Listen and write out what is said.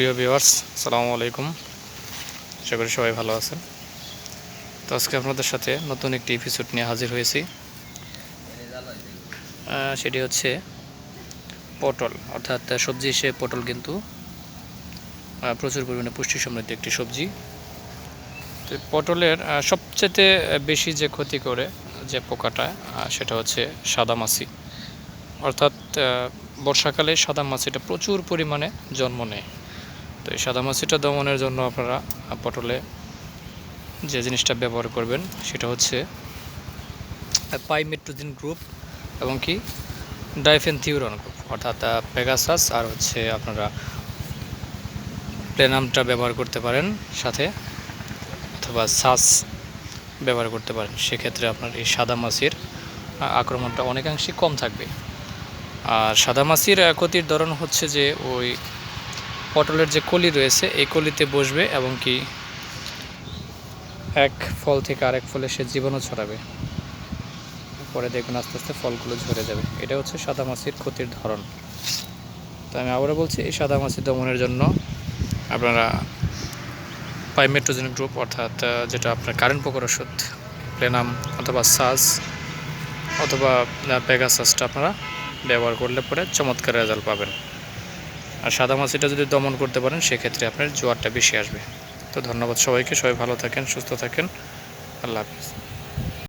প্রিয় ভিউয়ার্স সালামু আলাইকুম। আশা করি সবাই ভালো আছেন। তো আজকে আপনাদের সাথে নতুন একটি এপিসোড নিয়ে হাজির হয়েছি। সেটি হচ্ছে পটল, অর্থাৎ সবজি হিসেবে পটল কিন্তু প্রচুর পরিমাণে পুষ্টি সমৃদ্ধ একটি সবজি। তো পটলের সবচেয়ে বেশি যে ক্ষতি করে যে পোকাটা সেটা হচ্ছে সাদা মাছি। অর্থাৎ বর্ষাকালে সাদা মাছিটা প্রচুর পরিমাণে জন্ম নেয়। তো এই সাদা মাছিটা দমনের জন্য আপনারা পটলে যে জিনিসটা ব্যবহার করবেন, সেটা হচ্ছে পাইমেট্রোজিন গ্রুপ এবং কি, ডাইফেনথিউরন গ্রুপ, অর্থাৎ পেগাসাস আর হচ্ছে আপনারা প্লেনামটা ব্যবহার করতে পারেন সাথে, অথবা সাস ব্যবহার করতে পারেন। সেক্ষেত্রে আপনার এই সাদা মাছির আক্রমণটা অনেকাংশে কম থাকবে। আর সাদা মাছির ক্ষতির ধরন হচ্ছে যে ওই পটলের যে কলি রয়েছে, এই কলিতে বসবে এবং কি এক ফল থেকে আরেক ফলে সে জীবনও ছড়াবে। পরে দেখবেন আস্তে আস্তে ফলগুলো ঝরে যাবে। এটা হচ্ছে সাদা মাছির ক্ষতির ধরন। তো আমি আবারও বলছি, এই সাদা মাছি দমনের জন্য আপনারা পাইমেট্রোজেন গ্রুপ অর্থাৎ যেটা আপনার কারেন্ট পোকার ওষুধ, প্লেনাম অথবা সাজ অথবা পেগাসাসটা আপনারা ব্যবহার করলে পরে চমৎকার রেজাল্ট পাবেন। আর সাদা মাছিটা যদি দমন করতে পারেন, সেক্ষেত্রে আপনার জোয়ারটা বেশি আসবে। তো ধন্যবাদ সবাইকে, সবাই ভালো থাকেন, সুস্থ থাকেন। আল্লাহ হাফিজ।